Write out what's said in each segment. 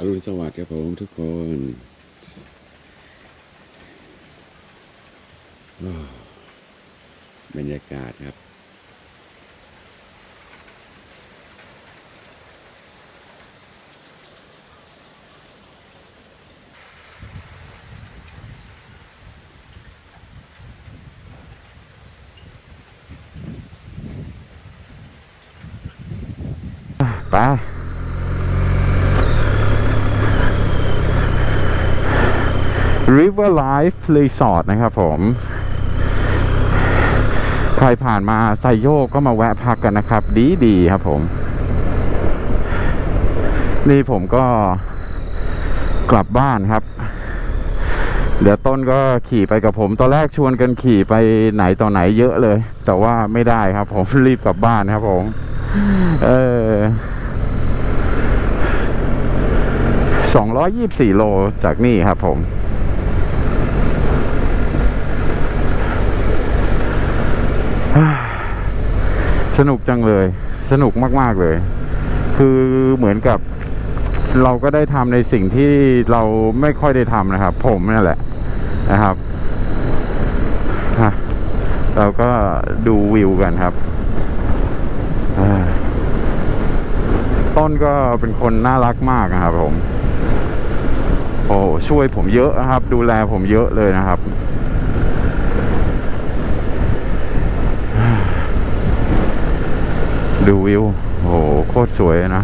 อรุณสวัสดิ์ครับผมทุกคนบรรยากาศครับ ไป River Life Resort นะครับผมใครผ่านมาไซโยกก็มาแวะพักกันนะครับ ดีดีครับผม นี่ผมก็กลับบ้านครับ เดี๋ยวต้นก็ขี่ไปกับผม ตอนแรกชวนกันขี่ไปไหนต่อไหนเยอะเลย แต่ว่าไม่ได้ครับผมรีบกลับบ้านครับผม เออสองร้อยยี่บสี่โลจากนี่ครับผม สนุกจังเลย สนุกมาก ๆ เลย คือเหมือนกับเราก็ได้ทำในสิ่งที่เราไม่ค่อยได้ทำนะครับ ผมนั่แหละนะครับฮะเราก็ดูวิวกันครับ ต้นก็เป็นคนน่ารักมากนะครับผม โอ้ช่วยผมเยอะนะครับ ดูแลผมเยอะเลยนะครับ ดูวิว โห โคตรสวยนะ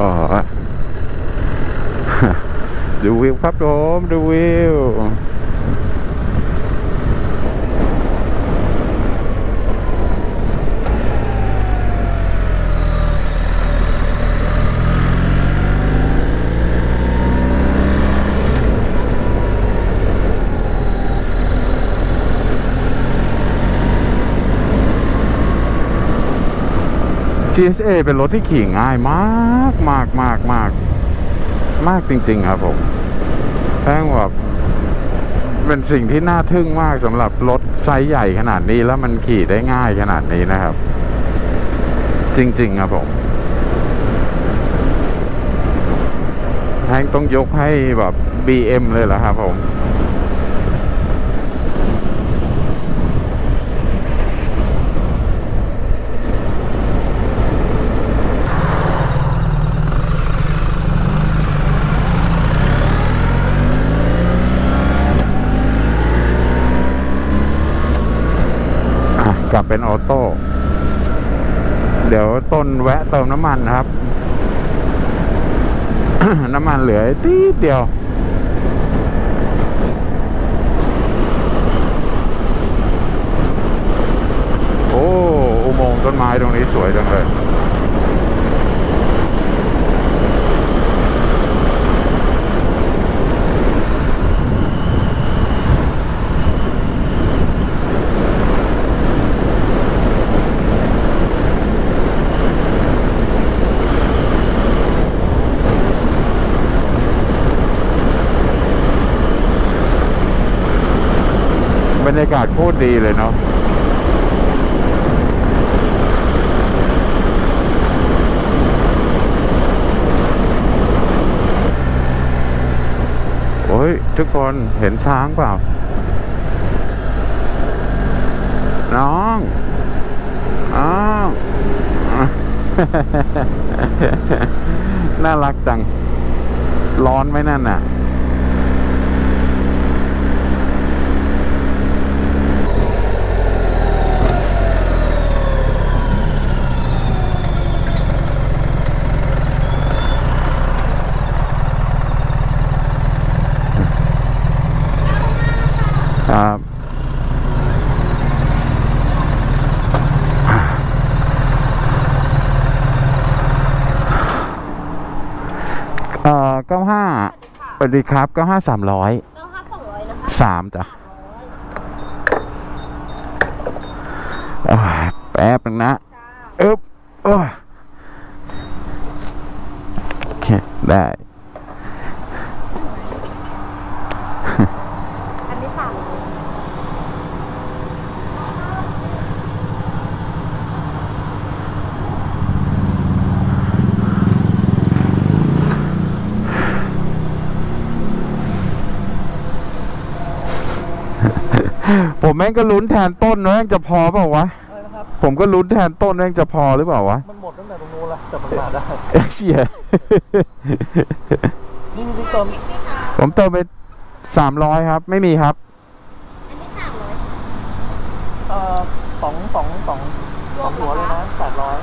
อ๋อดูวิวครับผม ดูวิว GSA เป็นรถที่ขี่ง่ายมากมากมากมากมากจริง ๆ ครับผมแป้งแบบเป็นสิ่งที่น่าทึ่งมากสำหรับรถไซส์ใหญ่ขนาดนี้แล้วมันขี่ได้ง่ายขนาดนี้นะครับ จริง ๆ ครับผมแป้งต้องยกให้แบบ BM เลยเหรอครับผม เป็นออโต้ เดี๋ยวต้นแวะเติมน้ำมันนะครับ น้ำมันเหลือตีเดียว โอ้ อุโมงค์ต้นไม้ตรงนี้สวยจังเลย รยากาศโคตรดีเลยเนาะโอ้ย ทุกคนเห็นช้างเปล่า น้องอ้าวน่ารักจัง ร้อนไหมนั่นน่ะ ครับ เอ่อเก้าห้าสวัสดีครับเก้าห้าสามร้อยเก้าห้าสองร้อยนะคะสามจ้ะอ่าแป๊บนึงนะอึ๊บโอ้ยโอเคได้ ผมแม่งก็ลุ้นแทนต้นแม่งจะพอเปล่าวะ อะไรนะครับ ผมก็ลุ้นแทนต้นแม่งจะพอหรือเปล่าวะมันหมดตั้งแต่ตรงนู้นแล้วแต่มันมาได้เชี่ย นี่พี่เติมผมเติมไปสามร้อยครับ ไม่มีครับ อันนี้สามร้อยเอ่อสองสองสองสองหัวเลยนะแปดร้อย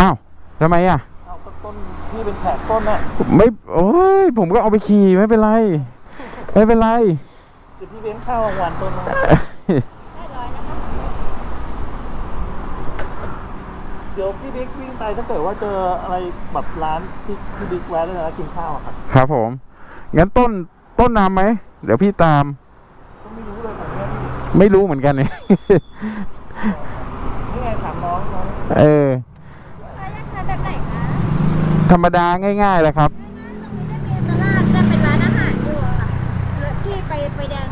อ้าวทำไมอะ เอาก็ต้นที่เป็นแขกต้นน่ะไม่โอ้ยผมก็เอาไปขี่ไม่เป็นไร ไม่เป็นไร เดี๋ยวพี่เลี้ยงข้าวกลางวันต้นนะ ได้ร้อยนะคะ เดี๋ยวพี่บิ๊กวิ่งไปถ้าเกิดว่าเจออะไรแบบร้านที่พี่บิ๊กแวะเลยนะกินข้าวอะครับครับผม งั้นต้นต้นน้ำไหม เดี๋ยวพี่ตาม ก็ไม่รู้เลยผมเนี่ยพี่ไม่รู้เหมือนกันเนี่ย นี่ไงถามน้องน้องเออ แล้วราคาแบบไหนคะธรรมดาง่ายๆแหละครับ ตรงนี้จะมีตลาดจะเป็นร้านอาหารอยู่อะค่ะแล้วที่ไปไปแดง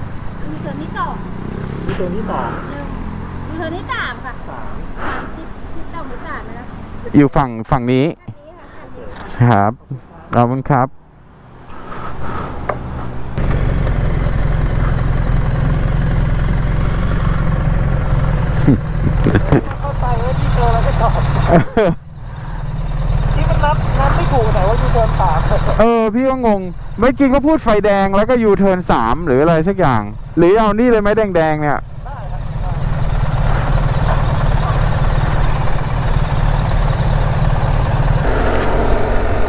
มีเทอมที่สองนี่ตัวที่สองหนึ่งมีเทอมที่สามค่ะ สาม สามที่ที่ต้องที่สามนะครับ อยู่ฝั่งฝั่งนี้อันนี้ค่ะคันเดียวครับขอบคุณครับเข้าใจว่าพี่เจอแล้วก็จอดที่มันนับนับไม่ถูกแต่ว่าอยู่เดินสามเออ พี่ก็งงเมื่อกี้เขาพูดไฟแดงแล้วก็ยูเทิร์นสามหรืออะไรสักอย่าง หรือเอานี่เลยไหมแดงๆเนี่ย ได้ครับ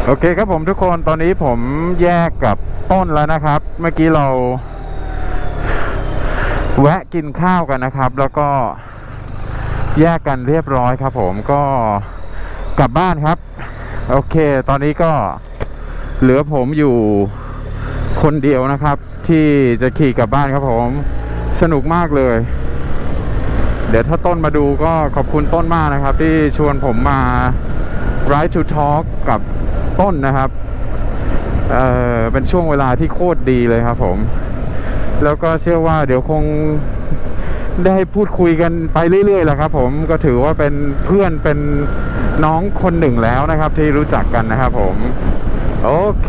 โอเคครับผมทุกคนตอนนี้ผมแยกกับต้นแล้วนะครับ เมื่อกี้เราแวะกินข้าวกันนะครับ แล้วก็แยกกันเรียบร้อยครับ ผมก็กลับบ้านครับ โอเค ตอนนี้ก็เหลือผมอยู่คนเดียวนะครับ ที่จะขี่กลับบ้านครับผมสนุกมากเลย เดี๋ยวถ้าต้นมาดูก็ขอบคุณต้นมากนะครับ ที่ชวนผมมา Ride to Talk กับ ต้นนะครับเอ่อเป็นช่วงเวลาที่โคตรดีเลยครับผม แล้วก็เชื่อว่าเดี๋ยวคงได้พูดคุยกันไปเรื่อยๆแหละครับ ผมก็ถือว่าเป็นเพื่อนเป็นน้องคนหนึ่งแล้วนะครับ ที่รู้จักกันนะครับผมโอเค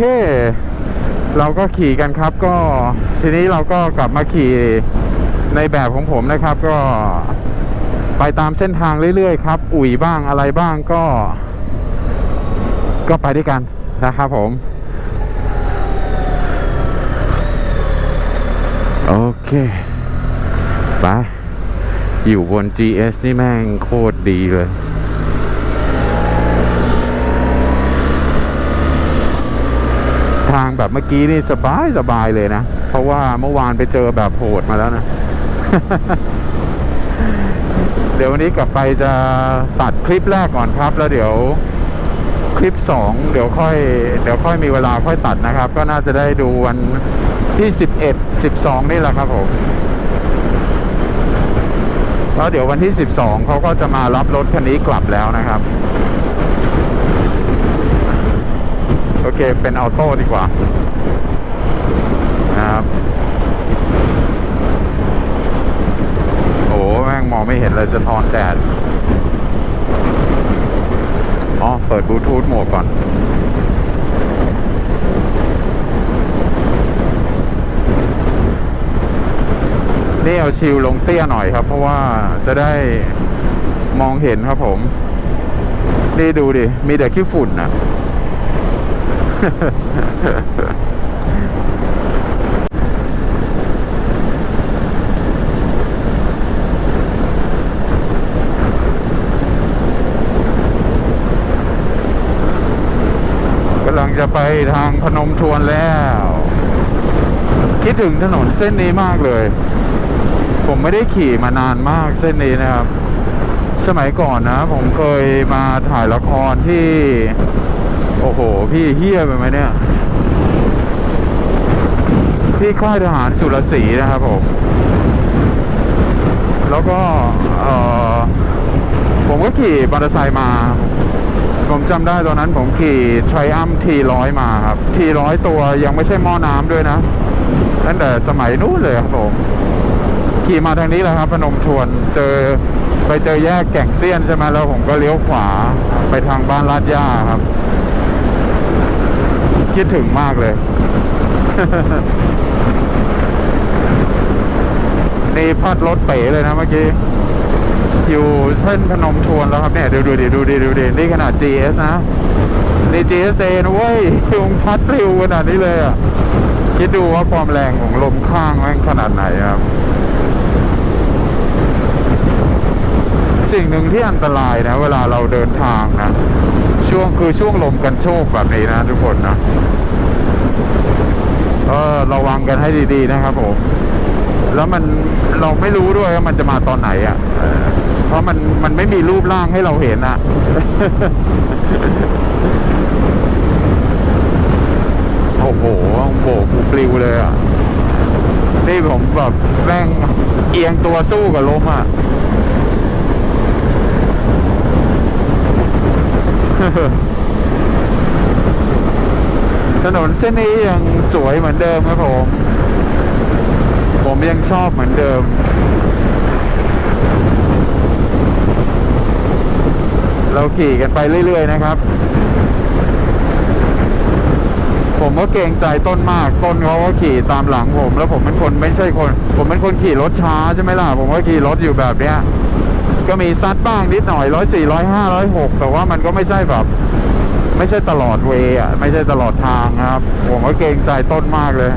เราก็ขี่กันครับ ก็ทีนี้เราก็กลับมาขี่ในแบบของผมนะครับ ก็ไปตามเส้นทางเรื่อยๆครับ อุ๋ยบ้างอะไรบ้างก็ ก็ไปด้วยกันนะครับผม โอเค ไป อยู่บน GS นี่แม่งโคตรดีเลยทางแบบเมื่อกี้นี่สบายสบายเลยนะ เพราะว่าเมื่อวานไปเจอแบบโหดมาแล้วนะ เดี๋ยววันนี้กลับไปจะตัดคลิปแรกก่อนครับ แล้วเดี๋ยว คลิปสองเดี๋ยวค่อยเดี๋ยวค่อยมีเวลาค่อยตัดนะครับ ก็น่าจะได้ดูวันที่สิบเอ็ดสิบสองนี่แหละครับผมแล้วเดี๋ยววันที่สิบสองเขาก็จะมารับรถคันนี้กลับแล้วนะครับ โอเค เป็นออโต้ดีกว่านะครับโอ้แม่งมองไม่เห็นเลยสะท้อนแดด อ๋อ เปิดบลูทูธโหมดก่อน นี่เอาชิลลงเตี้ยหน่อยครับ เพราะว่าจะได้มองเห็นครับผม นี่ดูดิ มีแต่ขี้ฝุ่นนะ กำลัง จะไปทางพนมทวนแล้ว คิดถึงถนนเส้นนี้มากเลย ผมไม่ได้ขี่มานานมากเส้นนี้นะครับ สมัยก่อนนะ ผมเคยมาถ่ายละครที่ โอ้โห พี่เฮี้ยไปไหมเนี่ย ที่ค่ายทหารสุรศรีนะครับผม แล้วก็ เออผมก็ขี่มอเตอร์ไซค์มา ผมจำได้ตอนนั้นผมขี่ Triumph T100 มาครับ T100 ตัวยังไม่ใช่หม้อน้ำด้วยนะตั้งแต่สมัยนู้นเลยครับผมขี่มาทางนี้แหละครับพนมทวนเจอไปเจอแยกแก่งเซียนใช่ไหมแล้วผมก็เลี้ยวขวาไปทางบ้านลาดย่าครับ คิดถึงมากเลย นี่พลาดรถเป๋เลยนะเมื่อกี้ อยู่เส้นพนมทวนแล้วครับเนี่ยดูดูดิดูดิดูดินี่ขนาด GS นะนี่ GSA นะเว้ยลงพัดเร็วขนาดนี้เลยอะคิดดูว่าความแรงของลมข้างแม่งขนาดไหนครับ สิ่งหนึ่งที่อันตรายนะ เวลาเราเดินทางนะ ช่วงคือช่วงลมกันโชกแบบนี้นะทุกคนนะเออระวังกันให้ดีๆนะครับผม แล้วมันเราไม่รู้ด้วยว่ามันจะมาตอนไหนอะ ราะมันมันไม่มีรูปร่างให้เราเห็นอะโอ้โหโบกกูปลิวเลยอะนี่ผมแบบแม่งเอียงตัวสู้กับลมอะถนนเส้นนี้ยังสวยเหมือนเดิมครับผม ผมยังชอบเหมือนเดิม เราขี่กันไปเรื่อย ๆ นะครับ ผมก็เกรงใจต้นมากต้นเขาก็ขี่ตามหลังผม แล้วผมเป็นคนไม่ใช่คน ผมเป็นคนขี่รถช้าใช่ไหมล่ะ ผมก็ขี่รถอยู่แบบเนี้ยก็มีซัดบ้างนิดหน่อยร้อยสี่ร้อยห้าร้อยหกแต่ว่ามันก็ไม่ใช่แบบ ไม่ใช่ตลอดเวย์อะไม่ใช่ตลอดทางครับ ผมก็เกรงใจต้นมากเลย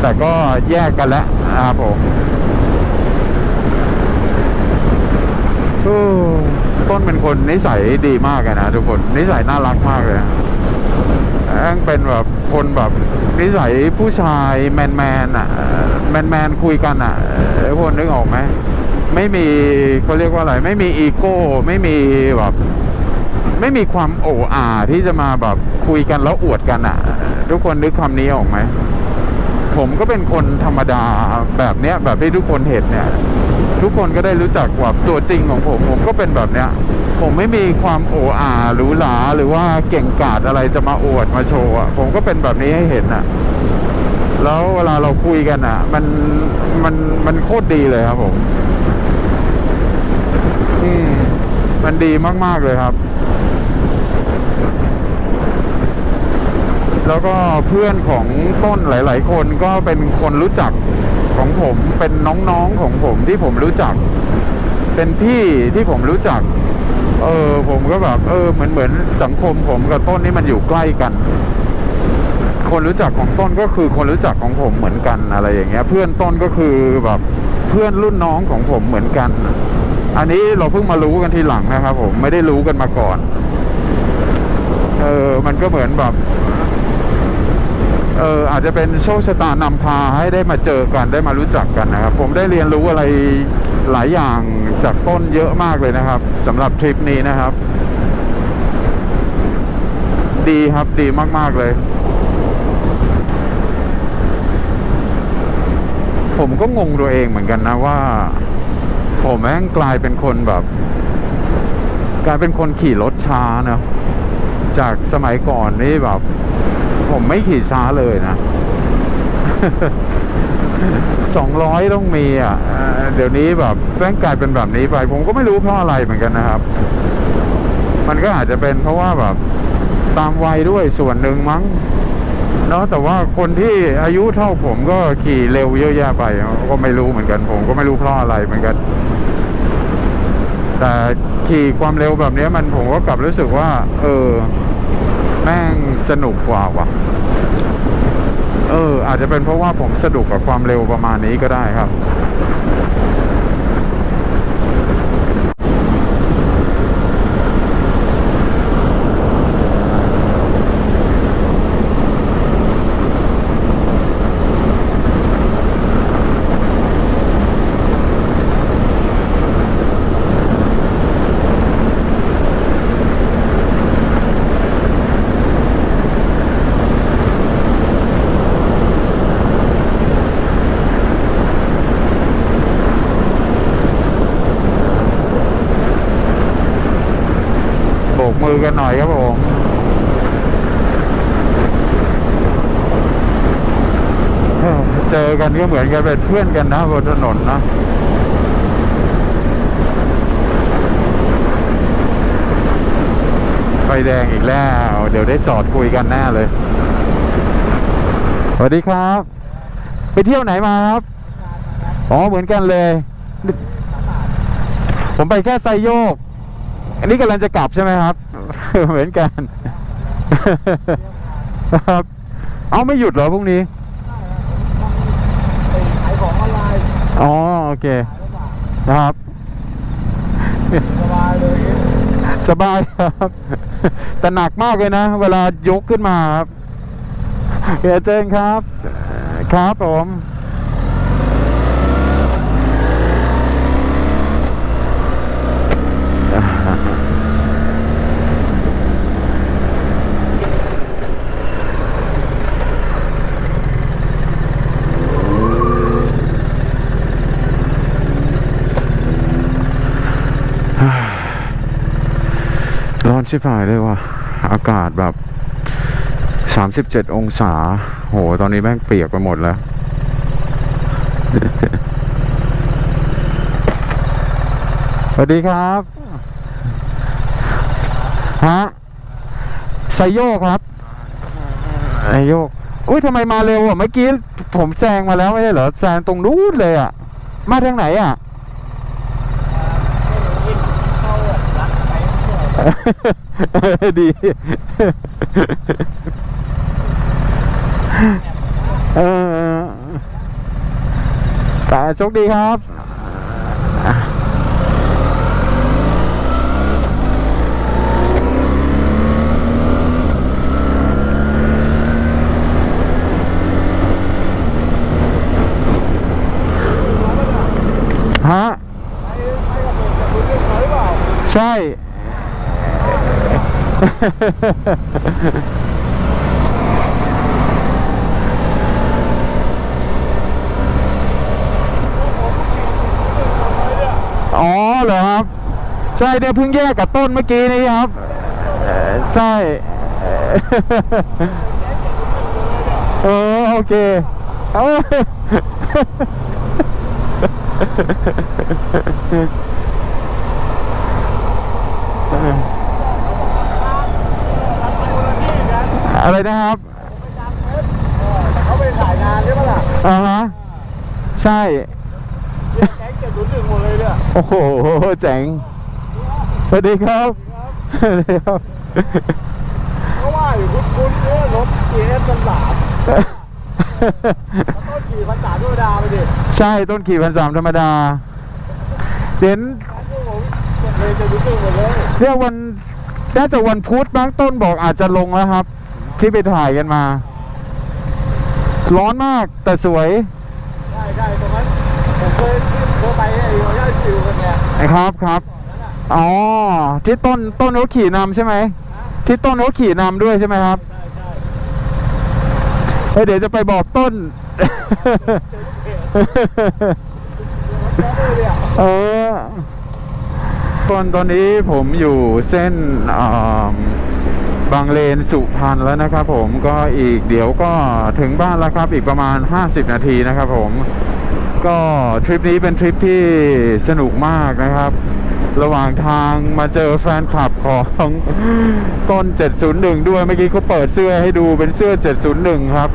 แต่ก็แยกกันแล้วนะครับผมโอ้ ต้นเป็นคนนิสัยดีมากอะนะทุกคนนิสัยน่ารักมากเลยแม่งเป็นแบบคนแบบนิสัยผู้ชายแมนแมนอะแมนแมนคุยกันอะเออพวกนึกออกไหมไม่มีเขาเรียกว่าอะไร ไม่มีอีโก้ ไม่มีแบบไม่มีความโอ้อาที่จะมาแบบคุยกันแล้วอวดกันอะ ทุกคนนึกคำนี้ออกไหมผมก็เป็นคนธรรมดาแบบเนี้ยแบบที่ทุกคนเห็นเนี่ย ทุกคนก็ได้รู้จักว่าตัวจริงของผม ผมก็เป็นแบบเนี้ย ผมไม่มีความโอ้อาหรูหราหรือว่าเก่งกาจอะไรจะมาอวดมาโชว์อะผมก็เป็นแบบนี้ให้เห็นอะ แล้วเวลาเราคุยกันอะ มันมันมันโคตรดีเลยครับผมอืมมันดีมาก ๆ เลยครับ แล้วก็เพื่อนของต้นหลาย ๆ คนก็เป็นคนรู้จัก ของผมเป็นน้องๆของผมที่ผมรู้จัก เป็นพี่ที่ผมรู้จัก เออผมก็แบบเออเหมือนเหมือนสังคมผมกับต้นนี่มันอยู่ใกล้กัน คนรู้จักของต้นก็คือคนรู้จักของผมเหมือนกันอะไรอย่างเงี้ย เพื่อนต้นก็คือแบบเพื่อนรุ่นน้องของผมเหมือนกัน อันนี้เราเพิ่งมารู้กันทีหลังนะครับ ผมไม่ได้รู้กันมาก่อน เออมันก็เหมือนแบบ เอออาจจะเป็นโชคชะตานำพาให้ได้มาเจอกันได้มารู้จักกันนะครับ ผมได้เรียนรู้อะไรหลายอย่างจากต้นเยอะมากเลยนะครับสำหรับทริปนี้นะครับ ดีครับดีมาก ๆ เลย ผมก็งงตัวเองเหมือนกันนะว่า ผมแม่งกลายเป็นคนแบบกลายเป็นคนขี่รถช้านะจากสมัยก่อนนี่แบบ ผมไม่ขี่ช้าเลยนะสองร้อยต้องมีอะเดี๋ยวนี้แบบแม่งกลายเป็นแบบนี้ไป ผมก็ไม่รู้เพราะอะไรเหมือนกันนะครับ มันก็อาจจะเป็นเพราะว่าแบบตามวัยด้วยส่วนหนึ่งมั้งเนาะแต่ว่าคนที่อายุเท่าผมก็ขี่เร็วเยอะแยะไป ก็ไม่รู้เหมือนกัน ผมก็ไม่รู้เพราะอะไรเหมือนกัน แต่ขี่ความเร็วแบบนี้มันผมก็กลับรู้สึกว่า เออ แม่งสนุกกว่าว่ะ เออ อาจจะเป็นเพราะว่าผมสนุกกับความเร็วประมาณนี้ก็ได้ครับ มือกันหน่อยครับผมเจอกันก็เหมือนกันเป็นเพื่อนกันนะบนถนนนะไฟแดงอีกแล้ว เดี๋ยวได้จอดคุยกันแน่เลย สวัสดีครับ ไปเที่ยวไหนมาครับอ๋อเหมือนกันเลย ผมไปแค่ไซโยก อันนี้กำลังจะกลับใช่ไหมครับ เหมือนกัน ครับ เอาไม่หยุดเหรอพรุ่งนี้ขายของออนไลน์อ๋อโอเคนะครับ สบายเลยสบายครับ แต่หนักมากเลยนะ เวลา ยกขึ้นมาครับเฮียเจนครับ ครับผม ร้อน ชิบหายเลยว่ะ อากาศแบบ 37 องศา โห ตอนนี้แม่งเปียกไปหมดแล้ว สวัสดีครับ ฮะไซโยกครับไซโยกอุ้ยทำไมมาเร็วอะ เมื่อกี้ผมแซงมาแล้วไม่ใช่เหรอ แซงตรงนู้นเลยอะ มาทางไหนอะ เข้าแบบรักไปเรื่อย ดี เออแต่โชคดีครับ ฮะ องเขาหรือเปล่าใช่อ๋อเหรอครับ ใช่เนี่ยเพิ่งแยกกับต้นเมื่อกี้นี้ครับเอ่อใช่เออโอเคเออ อะไรนะครับเขาไปถ่ายงานใช่ปะล่ะอ่าฮะใช่เรียกแก๊งเจ็ดศูนย์หนึ่งหมดเลยเนี่ยโอ้โหเจ๋งสวัสดีครับสวัสดีครับเพราะว่าอยู่คุณคุณเนี่ยรถเอสพันสามแล้วก็ขี่พันสามธรรมดาไปดิใช่ต้นขี่พันสามธรรมดาเดี๋ยวพวกผมเลยจะรู้สึกหมดเลยเรียกวันน่าจะวันพุธบางต้นบอกอาจจะลงแล้วครับ ที่ไปถ่ายกันมา ร้อนมากแต่สวย ใช่ใช่ตรงนั้นผมเคยเคยไปไอ้รอยย่าชิวกันไงครับครับอ๋อที่ต้นต้นเขาขี่นำใช่ไหมที่ต้นเขาขี่นำด้วยใช่ไหมครับใช่ใช่เฮ้ยเดี๋ยวจะไปบอกต้นแล้วเลยเนี่ยเออตอนตอนนี้ผมอยู่เส้นอ่า บางเลนสุพรรณแล้วนะครับผมก็อีกเดี๋ยวก็ถึงบ้านแล้วครับ อีกประมาณ 50 นาทีนะครับผมก็ทริปนี้เป็นทริปที่สนุกมากนะครับ ระหว่างทางมาเจอแฟนคลับของต้น 701 ด้วยเมื่อกี้เขาเปิดเสื้อให้ดูเป็นเสื้อ 701 ครับ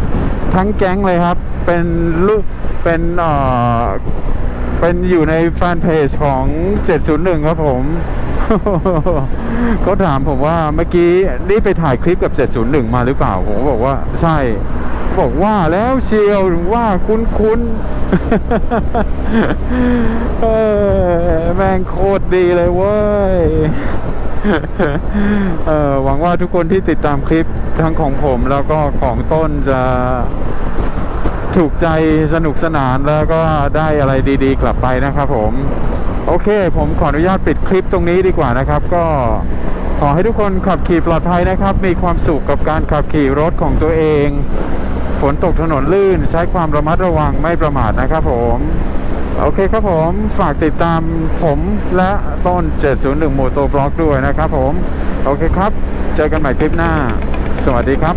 ทั้งแก๊งเลยครับ เป็นลูกเป็น เป็นอยู่ในแฟนเพจของ 701 ครับผม เขาถามผมว่าเมื่อกี้นี่ไปถ่ายคลิปกับ 701 มาหรือเปล่า ผมบอกว่าใช่บอกว่าแล้วเชียวว่าคุ้นคุ้นแม่งโคตรดีเลยเว้ยหวังว่าทุกคนที่ติดตามคลิปทั้งของผมแล้วก็ของต้นจะ ถูกใจสนุกสนานแล้วก็ได้อะไรดีๆ กลับไปนะครับผม โอเค ผมขออนุญาตปิดคลิปตรงนี้ดีกว่านะครับ ก็ขอให้ทุกคนขับขี่ปลอดภัยนะครับ มีความสุขกับการขับขี่รถของตัวเอง ฝนตกถนนลื่น ใช้ความระมัดระวังไม่ประมาทนะครับผมโอเคครับผมฝากติดตามผมและต้น 701 m o t o b l o g ด้วยนะครับผม โอเคครับ เจอกันใหม่คลิปหน้า สวัสดีครับ